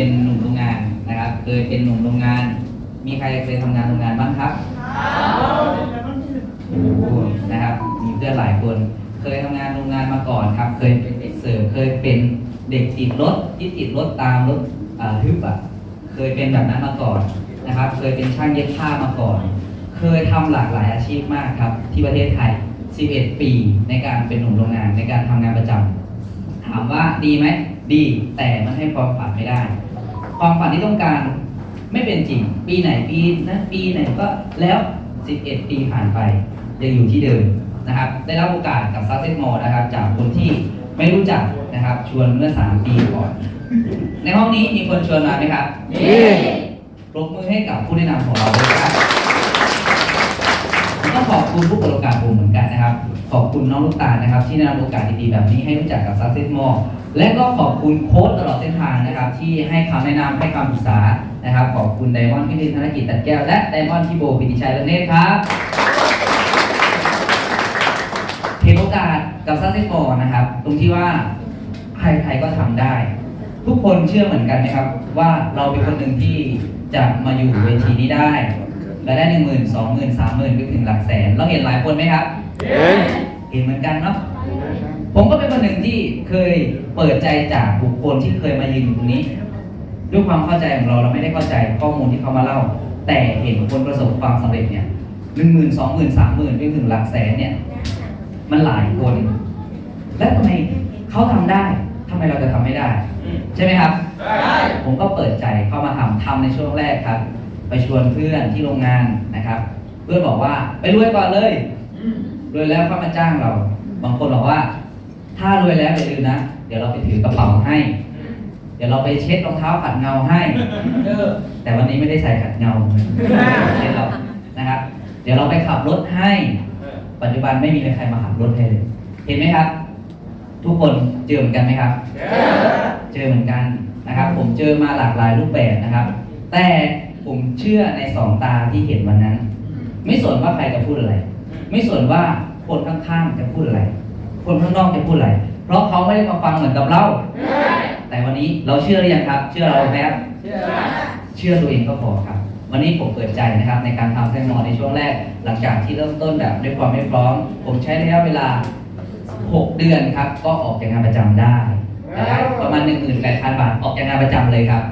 เป็นหนุ่มโรงงานนะครับ เคยเป็นหนุ่มโรงงาน มีใครเคยทำงานโรงงานบ้างครับโอ้โหนะครับ มีเพื่อนหลายคน เคยทำงานโรงงานมาก่อนครับ เคยเป็นเด็กเสิร์ฟ เคยเป็นเด็กติดรถที่ติดรถตามรถอ่าทึบอะ เคยเป็นแบบนั้นมาก่อนนะครับ เคยเป็นช่างเย็บผ้ามาก่อน เคยทำหลากหลายอาชีพมากครับ ที่ประเทศไทย 11 ปีในการเป็นหนุ่มโรงงานในการทำงานประจำถามว่าดีไหม ดี แต่มันให้ความฝันไม่ได้ ความฝันที่ต้องการ ไม่เป็นจริง ปีไหนปีนั้นปีไหนก็แล้ว 11 ปีผ่านไป ยังอยู่ที่เดิมนะครับ ได้รับโอกาสกับซัสเซ m มอนะครับ จากคนที่ไม่รู้จักนะครับ ชวนเมื่อ 3 ปีก่อน ในห้องนี้มีคนชวนมาไหมครับปรบมือให้กับผู้แนะนำของเราด้วยครับผมต้องขอบคุณผู้เปิดโอกาสผมเหมือนกันนะครับ ขอบคุณน้องลูกตาลนะครับ ที่แนะนำโอกาสดีๆแบบนี้ให้รู้จักกับ Success m o r e และก็ขอบคุณโค้ชตลอดเส้นทางนะครับ ที่ให้คำแนะนำให้คำปรึกษานะครับ ขอบคุณไดมอนด์พิรินธนกิจตัดแก้วและไดมอนด์พี่โบปิติชัยและเนตรครับเห็นโอกาสกับ Success m o r e นะครับ ตรงที่ว่าใครๆก็ทำได้ ทุกคนเชื่อเหมือนกันนะครับ ว่าเราเป็นคนหนึ่งที่จะมาอยู่เวทีนี้ได้และได้หนึ่งหมื่นสองหมื่นสามหมื่นไปถึงหลักแสน เราเห็นหลายคนไหมครับ เห็นเหมือนกันเนาะผมก็เป็นคนหนึ่งที่เคยเปิดใจจากบุคคลที่เคยมายืนอยู่ตรงนี้ ด้วยความเข้าใจของเราเราไม่ได้เข้าใจข้อมูลที่เขามาเล่า แต่เห็นคนประสบความสำเร็จเนี่ยหนึ่งหมื่นสองหมื่นสามหมื่นไปถึงหลักแสนเนี่ย มันหลายคน และทำไมเขาทำได้ทำไมเราจะทำไม่ได้ ใช่ไหมครับ ผมก็เปิดใจเข้ามาทำทำในช่วงแรกครับ ไปชวนเพื่อนที่โรงงานนะครับ เพื่อนบอกว่าไปรวยก่อนเลย รวยแล้วค่อยมาจ้างเรา บางคนบอกว่า ถ้ารวยแล้วอย่าลืมนะ เดี๋ยวเราไปถือกระเป๋าให้ เดี๋ยวเราไปเช็ดรองเท้าขัดเงาให้แต่วันนี้ไม่ได้ใส่ขัดเงาเช็ดเรานะครับ เดี๋ยวเราไปขับรถให้ ปัจจุบันไม่มีใครมาขับรถให้เลย เห็นไหมครับ ทุกคนเจอเหมือนกันไหมครับเจอเหมือนกันนะครับ ผมเจอมาหลากหลายรูปแบบนะครับ แต่ผมเชื่อในสองตาที่เห็นวันนั้น ไม่สนว่าใครจะพูดอะไร ไม่สนว่าคนข้างๆจะพูดอะไร คนข้างนอกจะพูดอะไร เพราะเขาไม่ได้มาฟังเหมือนกับเรา แต่วันนี้เราเชื่อหรือยังครับ เชื่อเราไหมครับเชื่อตัวเองก็พอครับ วันนี้ผมเปิดใจนะครับ ในการทำแซงมอในช่วงแรก หลังจากที่เริ่มต้นแบบด้วยความไม่พร้อม ผมใช้ระยะเวลา 6 เดือนครับ ก็ออกจากงานประจำได้ได้ประมาณ 18,000 บาทออกจากงานประจำเลยครับ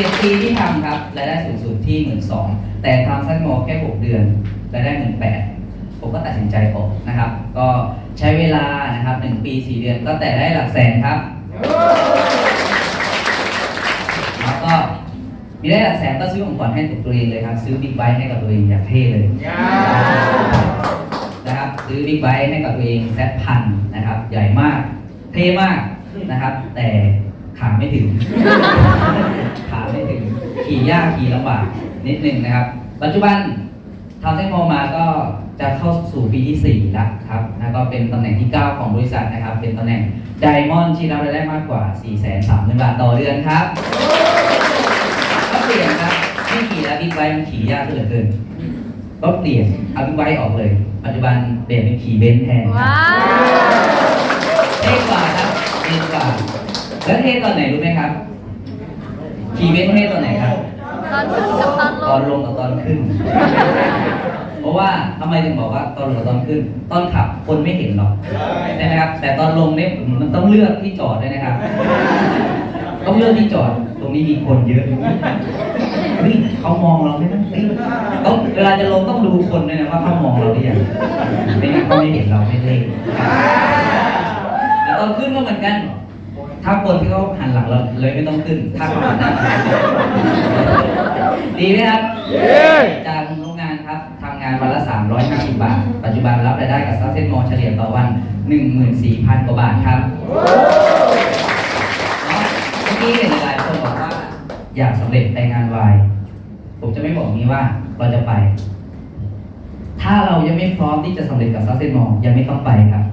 11ปีที่ทำครับรายได้สูงสุดที่12,000แต่ทำแซงมอแค่6เดือนรายได้18,000ผมก็ตัดสินใจออกนะครับ ก็ใช้เวลานะครับ1ปี4เดือนก็แต่ได้หลักแสนครับ แล้วก็มีได้หลักแสนก็ซื้อของขวัญให้กับตัวเองเลยครับ ซื้อบิ๊กไบค์ให้กับตัวเองอย่างเท่เลยนะครับซื้อบิ๊กไบค์ให้กับตัวเองแซดพันนะครับ ใหญ่มากเท่มากนะครับ แต่ ขาไม่ถึง ขาไม่ถึง ขี่ยากขี่ลำบากนิดนึงนะครับ ปัจจุบันทำเส้นโมมาก็จะเข้าสู่ปีที่ 4 แล้วครับแล้วก็เป็นตำแหน่งที่ 9 ของบริษัทนะครับ เป็นตำแหน่งไดมอนด์ที่รับรายได้มากกว่า 4 3 0 0 0 0 บาทต่อเดือนครับก็เปลี่ยนครับไม่ขี่แล้วบิ๊กไบค์มันขี่ยากเหลือเกินก็เปลี่ยนเอาบิ๊กไบค์ออกเลย ปัจจุบันเปลี่ยนเป็นขี่เบนซ์แทนครับว้าวเท่กว่าครับเท่กว่า แล้วเท่ตอนไหนรู้ไหมครับขี่เบนซ์เท่ตอนไหนครับ ตอนขึ้นกับตอนลตอนงลงกับตอนขึ้น เพราะว่าทำไมถึงบอกว่าตอนลงกับตอนขึ้น ตอนขับคนไม่เห็นหรอกใช่ไหมครับ แต่ตอนลงเนี่ยมันต้องเลือกที่จอดด้วยนะครับ ต้องเลือกที่จอด ตรงนี้มีคนเยอะเฮ้ยเขามองเราไหมนะเฮ้ยต้องเวลาจะลงต้องดูคนด้วยนะว่าเขามองเราหรือยังไม่งั้นเขาไม่เห็นเราไม่เท่แต่ตอนขึ้นก็เหมือนกัน ถ้าคนที่เขาหันหลังเราเลยไม่ต้องขึ้น ถ้าเขาหันหน้าดีไหมครับ จากโรงงานครับทำงานวันละ 350 บาท ปัจจุบันรับรายได้กับซัสเซนมอเฉลี่ยต่อวัน 14,000 กว่าบาทครับเนาะเมื่อกี้เห็นหลายคนบอกว่า อยากสำเร็จในงานวาย ผมจะไม่บอกนี้ว่าเราจะไป ถ้าเรายังไม่พร้อมที่จะสำเร็จกับซัสเซนมอยังไม่ต้องไปครับ